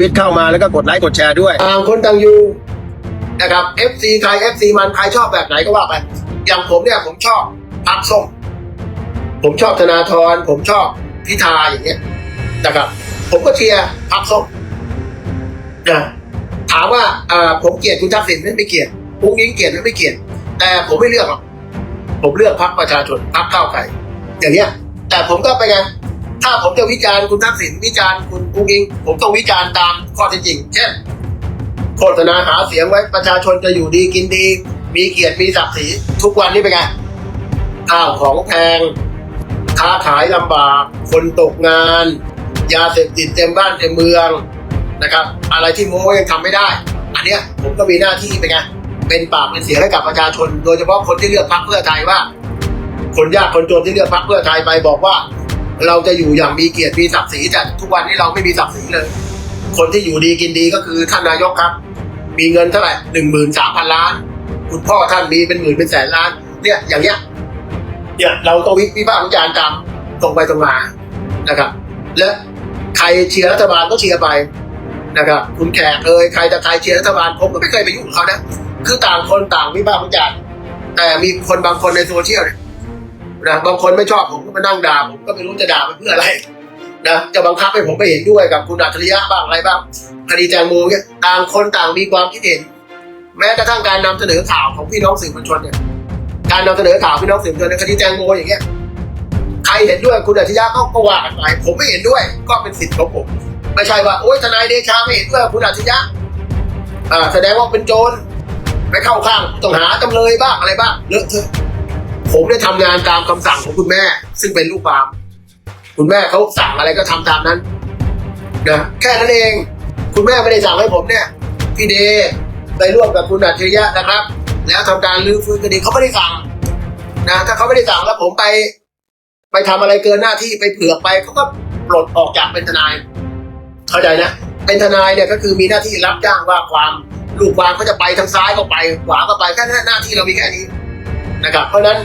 วิตเข้ามาแล้วก็กดไลค์กดแชร์ด้วยต่างคนต่างอยู่นะครับ FC ใคร FC มันใครชอบแบบไหนก็ว่าไปอย่างผมเนี่ยผมชอบพักส้ม ผมชอบธนาธรผมชอบพิธาอย่างเงี้ยนะครับ ผมก็เชียร์พักส้มนะถามว่าอ่าผมเกลียดคุณทักษิณไม่ไม่เกลียดพุงยิงเกลียดไม่ไม่เกลียดแต่ผมไม่เลือกหรอกผมเลือกพักประชาชนพักก้าวไกลอย่างเงี้ยแต่ผมก็ไปไง ถ้าผมจะวิจารณ์คุณทักษิณวิจารณ์คุณพุงยิง ผมต้องวิจารณ์ตามข้อเท็จจริง เช่นโฆษณาหาเสียงไว้ประชาชนจะอยู่ดีกินดี มีเกียรติมีศักดิ์ศรีทุกวันนี้เป็นไงข้าวของแพงค้าขายลำบาก คนตกงาน ยาเสพติดเต็มบ้านเต็มเมืองนะครับ อะไรที่โม้ยังทำไม่ได้ อันเนี้ยผมก็มีหน้าที่เป็นไงเป็นปากเป็นเสียงให้กับประชาชน โดยเฉพาะคนที่เลือกพรรคเพื่อไทยว่า คนยากคนจนที่เลือกพรรคเพื่อไทยไปบอกว่า เราจะอยู่อย่างมีเกียรติมีศักดิ์ศรีแต่ทุกวันนี้เราไม่มีศักดิ์ศรีเลย คนที่อยู่ดีกินดีก็คือท่านนายกครับ มีเงินเท่าไหร่หนึ่งหมื่นสามพันล้าน คุณพ่อท่านมีเป็นหมื่นเป็นแสนล้าน เนี่ยอย่างเงี้ยเนี่ยเราต้องวิพากษ์วิจารณ์ตามตรงไปตรงมานะครับ และใครเชียร์รัฐบาลก็เชียร์ไปนะครับคุณแขกเอ่ยใครแต่ใครเชียร์รัฐบาลผมก็ไม่เคยไปยุ่งกับเขานะ คือต่างคนต่างวิพากษ์วิจารณ์แต่มีคนบางคนในโซเชียลเนี่ย นะบางคนไม่ชอบผมก็มานั่งด่าผมก็ไม่รู้จะด่าไปเพื่ออะไรนะจะบังคับให้ผมไปเห็นด้วยกับคุณอัจฉริยะบ้างอะไรบ้างคดีแตงโมเนี่ยต่างคนต่างมีความคิดเห็น แม้กระทั่งการนำเสนอข่าวของพี่น้องสื่อมวลชนเนี่ยการนำเสนอข่าวพี่น้องสื่อมวลชนในคดีแตงโมอย่างเงี้ยใครเห็นด้วยคุณอัจฉริยะก็ก็ว่ากันไปผมไม่เห็นด้วย ก็เป็นสิทธิ์ของผมไม่ใช่ว่าโอ๊ยทนายเดชาไม่เห็นด้วยคุณอัจฉริยะอ่าแสดงว่าเป็นโจรไปเข้าข้างกูต้องหาจำเลยบ้างอะไรบ้างเลอะเทอะ ผมได้ทำงานตามคำสั่งของคุณแม่ ซึ่งเป็นลูกความคุณแม่เขาสั่งอะไรก็ทำตามนั้นนะแค่นั้นเอง คุณแม่ไม่ได้สั่งให้ผมเนี่ยพี่เดไปร่วมกับคุณอัจฉริยะนะครับ แล้วทำการรื้อฟื้นคดีเขาไม่ได้สั่งนะถ้าเขาไม่ได้สั่งแล้วผมไป ไปทำอะไรเกินหน้าที่ไปเผือกไปเขาก็ปลดออกจากเป็นทนาย เข้าใจนะเป็นทนายเนี่ยก็คือมีหน้าที่รับจ้างว่าความลูกความเขาจะไปทางซ้ายก็ไปขวาก็ไปแค่นั้นหน้าที่เรามีแค่นี้ นะครับ เพราะนั้น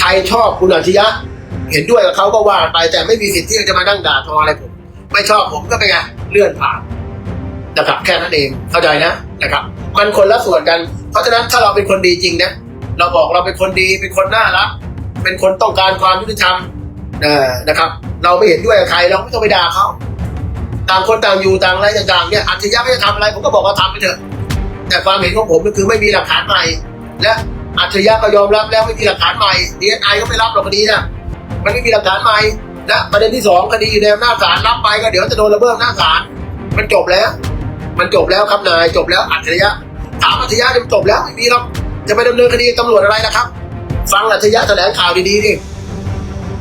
ใครชอบคุณอัจฉริยะ เห็นด้วยกับเขาก็ว่าไปแต่ไม่มีสิทธิ์ที่จะมานั่งด่าทออะไรผม ไม่ชอบผมก็เป็นไงเลื่อนผ่านนะครับแค่นั้นเองเข้าใจนะนะครับ มันคนละส่วนกัน เพราะฉะนั้นถ้าเราเป็นคนดีจริงนะเราบอกเราเป็นคนดีเป็นคนน่ารักเป็นคนต้องการความยุติธรรมนะครับ เราไม่เห็นด้วยกับใครเราไม่ต้องไปด่าเขาต่างคนต่างอยู่ต่างอะไรต่างๆเนี่ยอัจฉริยะไม่จะทำอะไรผมก็บอกว่าทำไปเถอะ แต่ความเห็นของผมก็คือไม่มีหลักฐานใหม่และ อัจฉริยะก็ยอมรับแล้วไม่มีหลักฐานใหม่ดีเอสไอก็ไม่รับหรอกคดีนะมันไม่มีหลักฐานใหม่และประเด็นที่สองคดีอยู่ในอำนาจศาลรับไปก็เดี๋ยวจะโดนระเบิดหน้าศาลมันจบแล้ว มันจบแล้วครับนายจบแล้วอัจฉริยะถามอัจฉริยะเนี่ยมันจบแล้วไม่มีหรอกจะไปดำเนินคดีตำรวจอะไรนะครับ ฟังอัจฉริยะแถลงข่าวดีๆดิ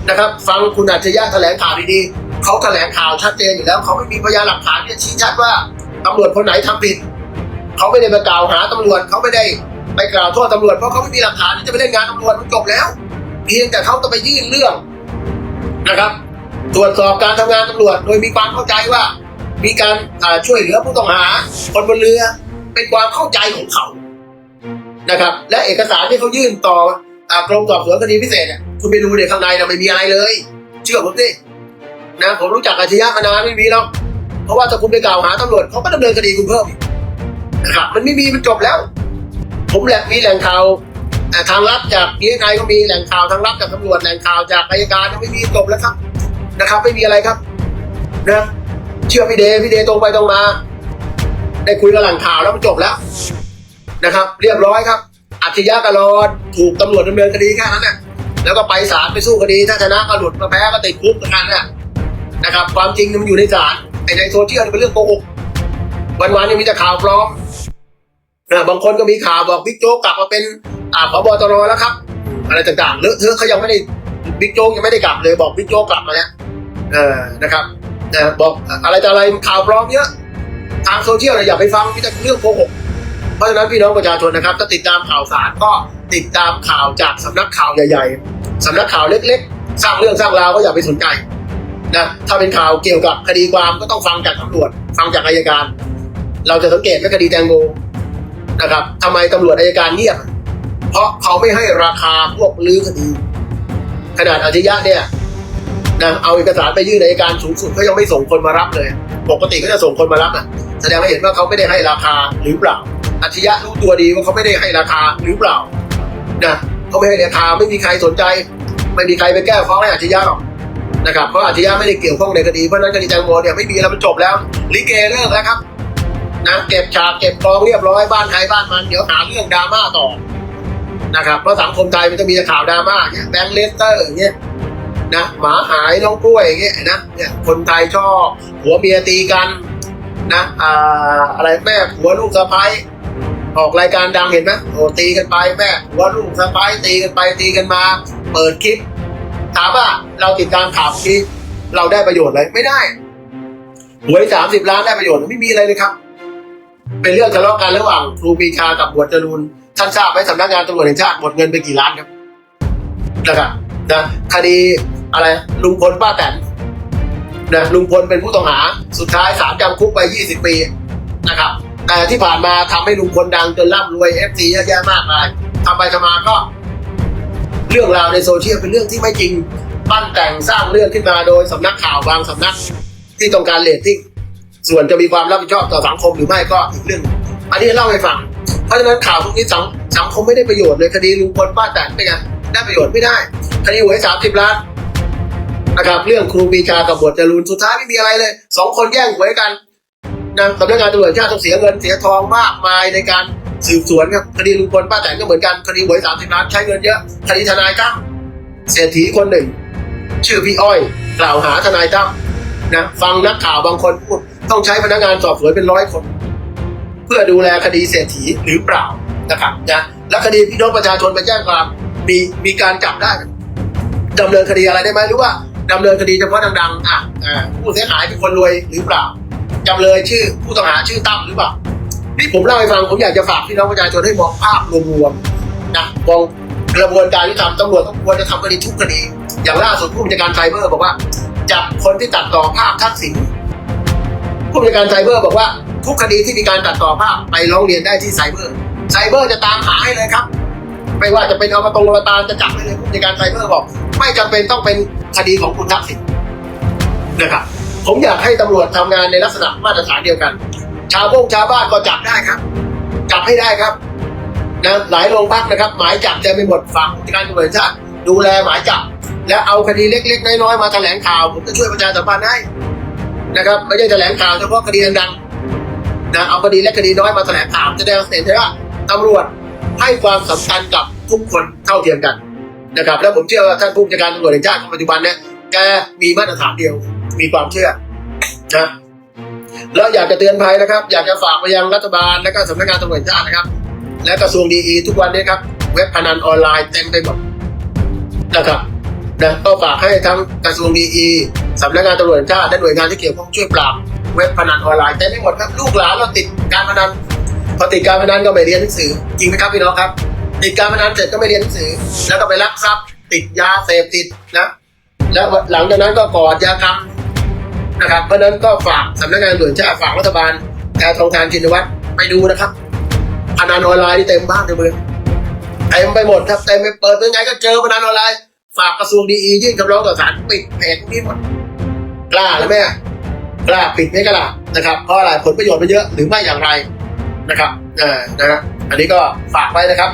นะครับ ฟังคุณอัจฉริยะแถลงข่าวดีๆเขาแถลงข่าวชัดเจนอยู่แล้วเขาไม่มีพยานหลักฐานที่ชี้ชัดว่าตำรวจคนไหนทำผิดเขาไม่ได้ไปกล่าวหาตำรวจเขาไม่ได้ ไปกล่าวโทษตำรวจเพราะเขาไม่มีหลักฐานที่จะไปเล่นงานตำรวจมันจบแล้ว เพียงแต่เขาจะไปยื่นเรื่องนะครับ ตรวจสอบการทำงานตำรวจ โดยมีความเข้าใจว่า มีการช่วยเหลือผู้ต้องหา คนบนเรือเป็นความเข้าใจของเขานะครับ และเอกสารที่เขายื่นต่ออกรมสอบสวนคดีพิเศษเนี่ยคุณไปดูเดี๋ยข้างในนะไม่มีอะไรเลย เชื่อผมสินะผมรู้จักอาชญะมานานไม่มีหรอกเพราะว่าถ้าคุณไปกล่าวหาตำรวจเขาก็ดำเนินคดีคุณเพิ่มอีกนะครับมันไม่มีมันจบแล้ว ผมแหละมีแหล่งข่าวทางลับจากดีเอไอก็มีแหล่งข่าวทางลับจากตำรวจแหล่งข่าวจากอัยการไม่มีจบแล้วครับนะครับ ไม่มีอะไรครับนะเชื่อพี่เดพี่เดตรงไปตรงมา ได้คุยกับแหล่งข่าวแล้วมันจบแล้วนะครับ เรียบร้อยครับอัจฉริยะกรอดถูกตำรวจดำเนินคดีแค่นั้นนะแล้วก็ไปศาลไปสู้คดี ถ้าชนะก็หลุดมาแพ้ก็ติดคุกกันน่ะนะครับ ความจริงมันอยู่ในศาลไอ้ในโซเชียลเป็นเรื่องโกหกวันๆยังมีแต่ข่าวปลอม นะบางคนก็มีข่าวบอกบิ๊กโจ๊กกลับมาเป็นอ่าพบตรแล้วครับ อะไรต่างๆเลอะเทอะเขายังไม่ได้บิ๊กโจ๊กยังไม่ได้กลับเลยบอกบิ๊กโจ๊กกลับมาแล้วเออนะครับนะบอกอะไรต่ออะไรข่าวปลอมเยอะทางโซเชียลเนี่ยอย่าไปฟังมีแต่เรื่องโกหกเพราะฉะนั้นพี่น้องประชาชนนะครับถ้าติดตามข่าวสารก็ติดตามข่าวจากสำนักข่าวใหญ่ๆสำนักข่าวเล็กๆ สร้างเรื่องสร้างราวก็อย่าไปสนใจนะถ้าเป็นข่าวเกี่ยวกับคดีความก็ต้องฟังจากตำรวจ ฟังจากอายการ เราจะสังเกตว่าคดีแตงโม นะครับทำไมตำรวจอายการเงียบ เพราะเขาไม่ให้ราคาพวกลื้อคดีขนาดอาชญะเนี่ยนะเอาเอกสารไปยื่นอัยการสูงสุดเขายังไม่ส่งคนมารับเลย ปกติก็จะส่งคนมารับอะแสดงว่าเห็นว่าเขาไม่ได้ให้ราคาหรือเปล่าอาชญะรู้ตัวดีว่าเขาไม่ได้ให้ราคาหรือเปล่านะเขาไม่ให้ราคาไม่มีใครสนใจ ไม่มีใครไปแก้ฟ้องให้อาชญะหรอกนะครับเพราะอาชญะไม่ได้เกี่ยวข้องในคดีเพราะฉะนั้นคดีแตงโมเนี่ยไม่มีแล้วมันจบแล้วลิเกเลิกแล้วครับ นะเก็บฉากเก็บกองเรียบร้อยบ้านใครบ้านมันเดี๋ยวหาเรื่องดราม่าต่อนะครับเพราะสังคมไทยมันจะมีข่าวดราม่าเงี้ยแบงค์เลสเตอร์เงี้ยนะหมาหายน้องกล้วยเงี้ยนะเนี่ยคนไทยชอบผัวเมียตีกันนะอ่าอะไรแม่ผัวลูกสะพ้ายออกรายการดังเห็นไหมโอ้ตีกันไปแม่ผัวลูกสะพ้ายตีกันไปตีกันมา เปิดคลิป ถามว่าเราติดตามข่าวนี้เราได้ประโยชน์อะไรไม่ได้หวยสามสิบล้านได้ประโยชน์ไม่มีอะไรเลยครับ เป็นเรื่องทะเลาะกันระหว่างครูปีชากับหมวดจรูนท่านทราบไหมสำนักงานตำรวจแห่งชาติหมดเงินไปกี่ล้านครับนะครับนะคดีอะไรลุงพลป้าแตนนะลุงพลเป็นผู้ต้องหา สุดท้ายศาลจำคุกไป 20 ปีนะครับแต่ที่ผ่านมาทำให้ลุงพลดังจนร่ำรวยเอฟซีเยอะแยะมากมายทำไปทำมาก็ เรื่องราวในโซเชียลเป็นเรื่องที่ไม่จริงปั้นแต่งสร้างเรื่องขึ้นมาโดยสำนักข่าวบางสำนักที่ต้องการเรตติ้ง ส่วนจะมีความรับผิดชอบต่อสังคมหรือไม่ก็อีกเรื่องอันนี้เล่าให้ฟัง เพราะฉะนั้นข่าวพวกนี้สังสังคมไม่ได้ประโยชน์เลยคดีลุงพลป้าแตนเป็นไงได้ประโยชน์ไม่ได้ คดีหวยสามสิบล้านนะครับเรื่องครูปีชากับหมวดจรูนสุดท้ายไม่มีอะไรเลยสองคนแย่งหวยกันนะสำนักงานตำรวจชาติต้องเสียเงินเสียทองมากมายในการสืบสวนครับคดีลุงพลป้าแตนก็เหมือนกันคดีหวยสามสิบล้านใช้เงินเยอะคดีทนายตั้มเศรษฐีคนหนึ่ง ชื่อพี่อ้อย กล่าวหาทนายตั้มนะฟังนักข่าวบางคนพูด ต้องใช้พนักงานสอบสวนเป็นร้อยคน เพื่อดูแลคดีเศรษฐีหรือเปล่านะครับนะและคดีพี่น้องประชาชนไปแจ้งความมีมีการจับได้ดำเนินคดีอะไรได้ไหมหรือว่าดำเนินคดีเฉพาะดังๆอะผู้เสียหายเป็นคนรวยหรือเปล่าจำเลยชื่อผู้ต้องหาชื่อตั้มหรือเปล่านี่ผมเล่าให้ฟังผมอยากจะฝากพี่น้องประชาชนให้มองภาพรวมๆนะมองกระบวนการที่ทำตำรวจต้องควรจะทำคดีทุกคดี อย่างล่าสุดผู้บัญชาการไซเบอร์บอกว่าจับคนที่ตัดต่อภาพทักษิณ ผู้บัญชาการไซเบอร์บอกว่าทุกคดีที่มีการตัดต่อภาพไปร้องเรียนได้ที่ไซเบอร์ ไซเบอร์จะตามหาให้เลยครับ ไม่ว่าจะเป็นเอามาตรงมตาจะจับให้เลยผู้จัดการไซเบอร์บอก ไม่จำเป็นต้องเป็นคดีของคุณทักษิณนะครับ ผมอยากให้ตำรวจทำงานในลักษณะมาตรฐานเดียวกัน ชาวบ้งชาวบ้านก็จับได้ครับ จับให้ได้ครับนะหลายโรงพักนะครับ หมายจับจะไม่หมดฝั่งผู้จัดการตำรวจชาติดูแลหมายจับ แล้วเอาคดีเล็กๆ น้อยๆมาแถลงข่าวผมจะช่วยประชาสัมพันธ์ให้ นะครับไม่ใช่แถลงข่าวเฉพาะคดีดังๆนะเอาคดีเล็กคดีน้อยมาแถลงข่าวจะได้เห็นได้ว่าตำรวจให้ความสำคัญกับทุกคนเท่าเทียมกันนะครับ แล้วผมเชื่อว่าท่านผู้บัญชาการตำรวจแห่งชาติคนปัจจุบันเนี่ยแกมีมาตรฐานเดียวมีความเชื่อนะแล้วอยากจะเตือนภัยนะครับ อยากจะฝากไปยังรัฐบาลและก็สำนักงานตำรวจชาตินะครับ และกระทรวงดีทุกวันนี้ครับ เว็บพนันออนไลน์เต็มไปหมดนะครับ นะก็ฝากให้ทั้งกระทรวงดีอีสำนักงานตำรวจชาติและหน่วยงานที่เกี่ยวข้องช่วยปราบเว็บพนันออนไลน์เต็มไปหมดครับลูกหลานเราติดการพนันพอติดการพนันก็ไม่เรียนหนังสือจริงไหมครับพี่น้องครับ ติดการพนันเสร็จก็ไม่เรียนหนังสือ แล้วก็ไปลักทรัพย์ ติดยาเสพติดนะแล้วหลังจากนั้นก็ก่ออาชญากรรมนะครับเพราะนั้นก็ฝากสำนักงานตำรวจชาติฝากรัฐบาลแพทองทานชินวัตรไปดูนะครับพนันออนไลน์ที่เต็มบ้านเต็มเมืองเต็มไปหมดครับเต็มไปเปิดยังไงก็เจอพนันออนไลน์ ฝากกระทรวงดีอียื่นคำร้องต่อศาลปิดเพจพวกนี้หมดกล้าแล้วแม่กล้าปิดไหมกล้านะครับเพราะอะไรผลประโยชน์มันเยอะหรือไม่อย่างไรนะครับเออนะครับอันนี้ก็ฝากไว้นะครับ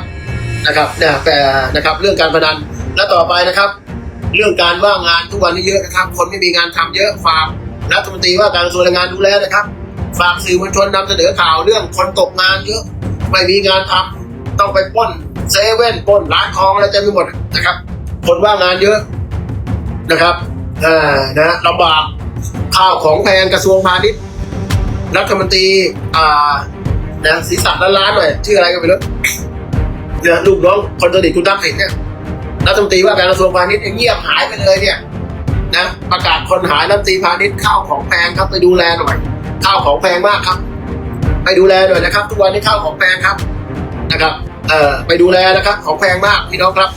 นะครับเนี่ยแต่นะครับเรื่องการพนันและต่อไปนะครับ เรื่องการว่างงานทุกวันนี้เยอะนะครับ คนไม่มีงานทำเยอะฝากรัฐมนตรีว่าการกระทรวงแรงงานดูแลนะครับ ฝากสื่อมวลชนนำเสนอข่าวเรื่องคนตกงานเยอะไม่มีงานทำต้องไปป้นเซเว่นป้นร้านทองอะไรเต็มไปหมดนะครับ คนว่างงานเยอะนะครับอ่านะลำบากข้าวของแพงกระทรวงพาณิชย์รัฐมนตรีอ่านะศีรษะล้านๆหน่อยชื่ออะไรก็ไม่รู้เนี่ยลูกน้องคนสนิทคุณทักษิณเนี่ยรัฐมนตรีว่าการกระทรวงพาณิชย์เงียบหายไปเลยเนี่ยนะประกาศคนหายรัฐมนตรีพาณิชย์ข้าวของแพงครับไปดูแลหน่อยข้าวของแพงมากครับ ไปดูแลหน่อยนะครับ ทุกวันนี้ข้าวของแพงครับนะครับเอ่อไปดูแลนะครับของแพงมากพี่น้องครับ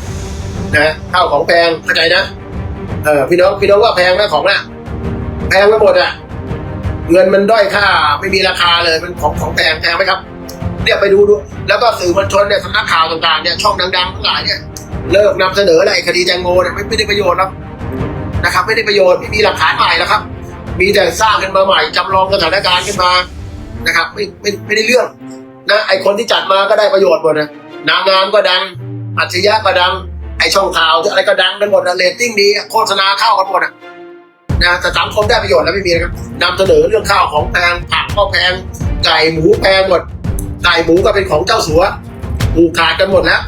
นะข้าวของแพงเข้าใจนะเออพี่น้องพี่น้องว่าแพงนะของน่ะแพงไปหมดอะเงินมันด้อยค่าไม่มีราคาเลยมันของของแพงแพงไหมครับเนี่ยไปดูดู แล้วก็สื่อมวลชนเนี่ยสำนักข่าวต่างๆเนี่ยช่องดังๆทั้งหลายเนี่ยเลิกนำเสนออะไรคดีแตงโมเนี่ยไม่ได้ประโยชน์หรอกนะครับ ไม่ได้ประโยชน์ไม่มีหลักฐานใหม่แล้วครับ มีแต่สร้างขึ้นมาใหม่จำลองสถานการณ์ขึ้นมานะครับ ไม่ไม่ไม่ได้เรื่องนะไอคนที่จัดมาก็ได้ประโยชน์หมดนะนางงามก็ดังอัจฉริยะก็ดัง ไอช่องข่าวอะไรก็ดังกันหมดนะเรตติ้งดีโฆษณาเข้ากันหมดนะนะแต่สังคมได้ประโยชน์แล้วไม่มีนะครับนำเสนอเรื่องข้าวของแพงผักก็แพงไก่หมูแพงหมดไก่หมูก็เป็นของเจ้าสัวผูกขาดกันหมดแล้ว